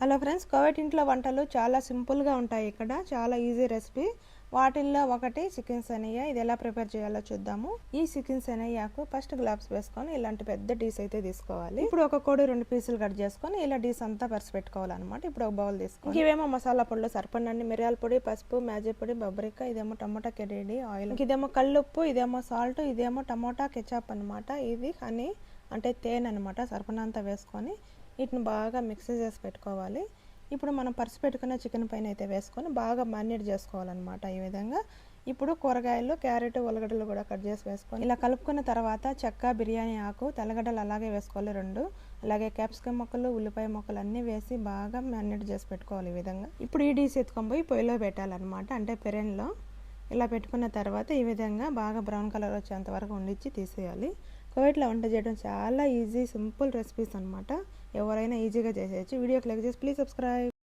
Hello friends Covid ఇంట్లో వంటలు చాలా సింపుల్గా ఉంటాయి ఇక్కడ. చాలా ఈజీ రెసిపీ. వాటిల్లో ఒకటి చికెన్ సెనయ్య ఇది ఎలా ప్రిపేర్ చేయాలో చూద్దాము. ఈ చికెన్ సెనయ్యకు ఫస్ట్ గ్లాబ్స్ వేసుకొని ఇలాంటి పెద్ద డీస్ అయితే తీసుకోవాలి. ఇప్పుడు ఒక కోడి రెండు పీసులు కట్ చేసుకొని ఇలా డీస్ అంతా పరిచి పెట్టుకోవాలన్నమాట. ఇప్పుడు ఒక బౌల్ తీసుకోవాలి ఇవేమో మసాలా పొడిలో సరిపడినండి మిరియాల పొడి పసుపు మ్యాజిక్ పొడి బొబ్బరిక ఇదేమో టమోటా కెరీడి ఆయిల్. ఇదేమో కల్లుప్పు ఇదేమో సాల్ట్ ఇదేమో టమోటా కెచప్ అనమాట ఇది హనీ అంటే తేనె అనమాట సరిపడినంత వేసుకొని వీటిని బాగా మిక్స్ చేసి పెట్టుకోవాలి. ఇప్పుడు మనం పరుసు పెట్టుకున్న చికెన్ పైన అయితే వేసుకొని బాగా మ్యారినేట్ చేసుకోవాలన్నమాట ఈ విధంగా. ఇప్పుడు కూరగాయలు క్యారెట్ ఉల్లగడ్డలు కూడా కట్ చేసి వేసుకొని ఇలా కలుపుకున్న తర్వాత చెక్క బిర్యానీ ఆకు తెల్లగడ్డలు అలాగే వేసుకోవాలి రెండు. అలాగే క్యాప్సికమ్ మొక్కలు ఉల్లిపాయ మొక్కలు అన్నీ వేసి బాగా మ్యారినేట్ చేసి పెట్టుకోవాలి ఈ విధంగా. ఇప్పుడు ఈ డీస్ ఎత్తుకొని పోయి పొయ్యిలో పెట్టాలన్నమాట. అంటే పెరెన్లో ఇలా పెట్టుకున్న తర్వాత ఈ విధంగా బాగా బ్రౌన్ కలర్ వచ్చేంత వరకు వండించి తీసేయాలి. కోవిడ్లో వంట చేయడం చాలా ఈజీ సింపుల్ రెసిపీస్ అనమాట ఎవరైనా ఈజీగా చేసేయచ్చు. వీడియో క్లిక్ చేసి ప్లీజ్ సబ్స్క్రైబ్